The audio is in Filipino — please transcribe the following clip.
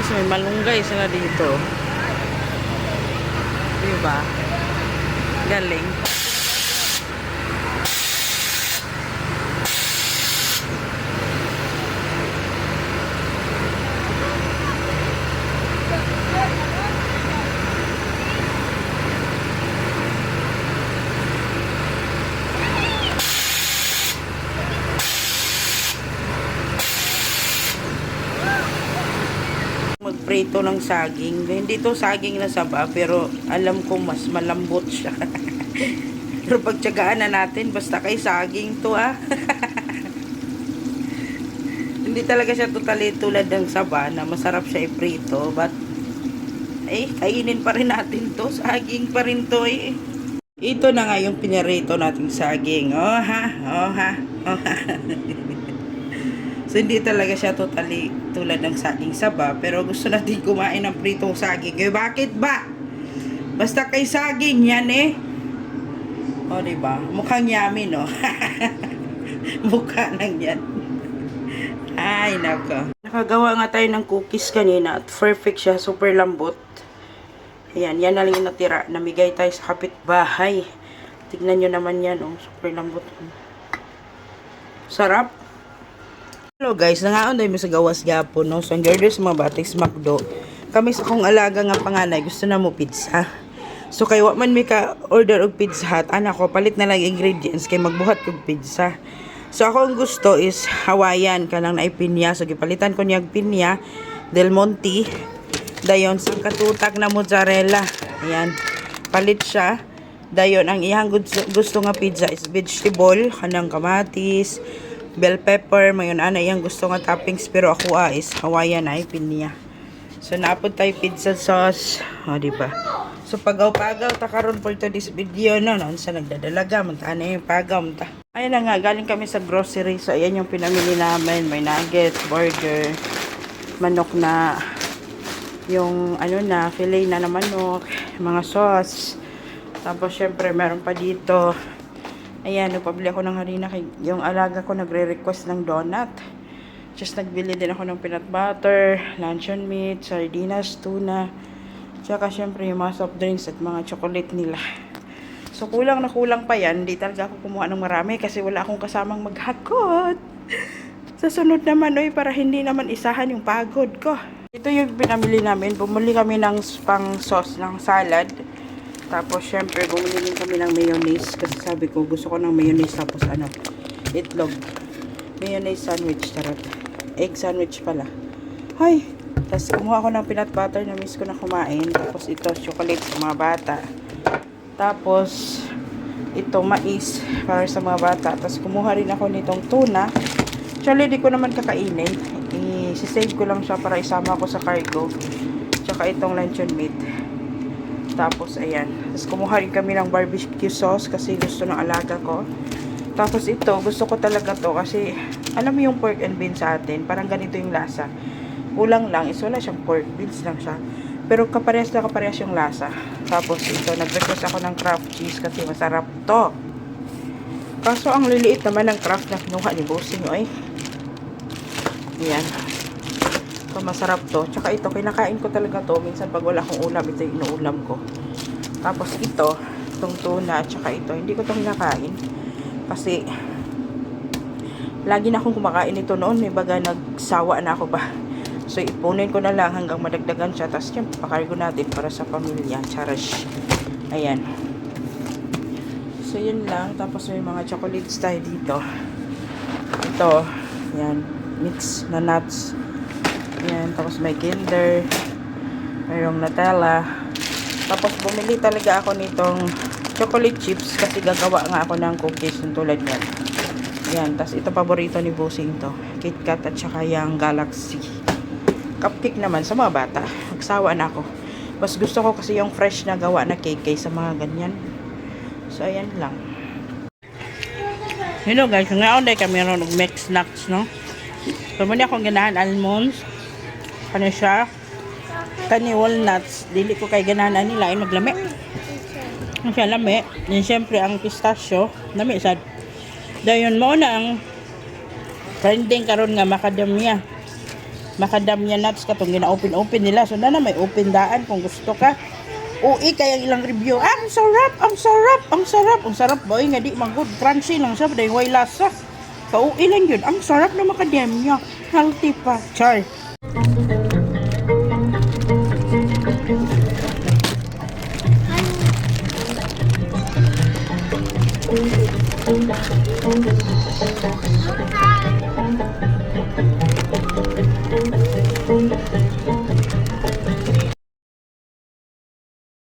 Guys, may malunggay sila dito. Diba? Galing. Magprito ng saging. Hindi to saging na saba, pero alam ko mas malambot siya. pero pagtsagaan na natin, basta kay saging to ah. Hindi talaga siya totally tulad ng saba na masarap siya iprito, but eh, kainin pa rin natin to. Saging pa rin to eh. Ito na nga yung pinarito nating saging. Oh ha, oh ha, oh ha. So, hindi talaga siya totally tulad ng saging saba. Pero gusto natin kumain ng pritong saging. Eh, bakit ba? Basta kay saging yan eh. O, diba? Mukhang yummy, no? Mukha lang yan. Ay, nako. Nakagawa nga tayo ng cookies kanina at perfect siya. Super lambot. Ayan, yan na lang yung natira. Namigay tayo sa kapitbahay. Tignan nyo naman yan, oh. Super lambot. Sarap. Hello guys, nangaon dahil sa gawas gapon, no? So, ang girl sa mga batis makdo. Kami sa kong alaga nga panganay, gusto na mo pizza. So, kay wa man may ka order og pizza hut, anak ko, palit na lang ingredients kay magbuhat kog pizza. So, ako ang gusto is Hawaiian, kanang na pinya. So, gipalitan ko niya pinya, Del Monte, dayon sa katutak na mozzarella. Ayan, palit siya. Dayon, ang iyang gusto, gusto nga pizza is vegetable, kanang kamatis, bell pepper, mayon ana iyang gusto nga toppings pero ako ah, is Hawaiian ay pinya. So naapod tayo pizza sauce, o di ba? So pagaw-pagaw ta karon for today's video no, no sa nagdadalaga man ta ano yung pagaw ta. Ayun na nga, galing kami sa grocery. So ayan yung pinamili namin, may nuggets, burger, manok na yung ano na, fillet na na manok, mga sauce. Tapos syempre meron pa dito Ayan, nagpabili ako ng harina kay yung alaga ko nagre-request ng donut. Just nagbili din ako ng peanut butter, luncheon meat, sardinas, tuna. Tsaka syempre yung mga soft drinks at mga chocolate nila. So kulang na kulang pa yan. Hindi talaga ako kumuha ng marami kasi wala akong kasamang maghakot. Sa sunod naman, oy, para hindi naman isahan yung pagod ko. Ito yung pinamili namin. Bumili kami ng pang sauce ng salad. Tapos, syempre, bumili din kami ng mayonnaise. Kasi sabi ko, gusto ko ng mayonnaise. Tapos, ano, itlog. Mayonnaise sandwich, charot. Egg sandwich pala. Hay! Tapos, kumuha ko ng peanut butter na miss ko na kumain. Tapos, ito, chocolate sa mga bata. Tapos, ito, mais para sa mga bata. Tapos, kumuha rin ako nitong tuna. Actually, di ko naman kakainin. I-save ko lang siya para isama ko sa cargo. Tsaka itong luncheon meat. Tapos, ayan. Tapos, kumuha rin kami ng barbecue sauce kasi gusto ng alaga ko. Tapos, ito, gusto ko talaga to kasi, alam mo yung pork and beans sa atin, parang ganito yung lasa. Kulang lang, is wala siyang pork, beans lang siya. Pero kaparehas na kaparehas yung lasa. Tapos, ito, nag-request ako ng craft cheese kasi masarap to. Kaso, ang liliit naman ng craft na kinuha ni Bossing, oy. Ayan. So, masarap to. Tsaka ito, kinakain ko talaga to. Minsan pag wala akong ulam, ito yung inuulam ko. Tapos ito, itong tuna, tsaka ito, hindi ko to kinakain. Kasi, lagi na akong kumakain ito noon. May baga nagsawa na ako ba. So, ipunin ko na lang hanggang madagdagan siya. Tapos, yan, pakargo natin para sa pamilya. Charash. Ayan. So, yun lang. Tapos, may mga chocolates tayo dito. Ito, yan, mix na nuts. Yan, tapos may kinder. Mayroong Nutella. Tapos bumili talaga ako nitong chocolate chips kasi gagawa nga ako ng cookies yung tulad yan. Yan, tapos ito paborito ni Busing to. KitKat at saka yung Galaxy. Cupcake naman sa mga bata. Magsawa na ako. Mas gusto ko kasi yung fresh na gawa na cake kaysa mga ganyan. So, ayan lang. Hello guys, ngayon dahil kami ron ng mix snacks, no? So, muna akong ganahan almonds. Ano siya? Kani walnuts. Dili ko kay ganahan nila ay maglami. Ang siya lami. Yan syempre ang pistachio. Lami sad. Dayon mo na ang trending karon nga macadamia. Macadamia nuts katong gina-open-open nila. So, na na may open daan kung gusto ka. Ui kaya ilang review. Ah, ang sarap, ang sarap, ang sarap. Ang sarap boy nga di magod. Crunchy lang siya, dahil way lasa. Kauwi lang yun. Ang sarap na macadamia. Healthy pa. Char. Bye.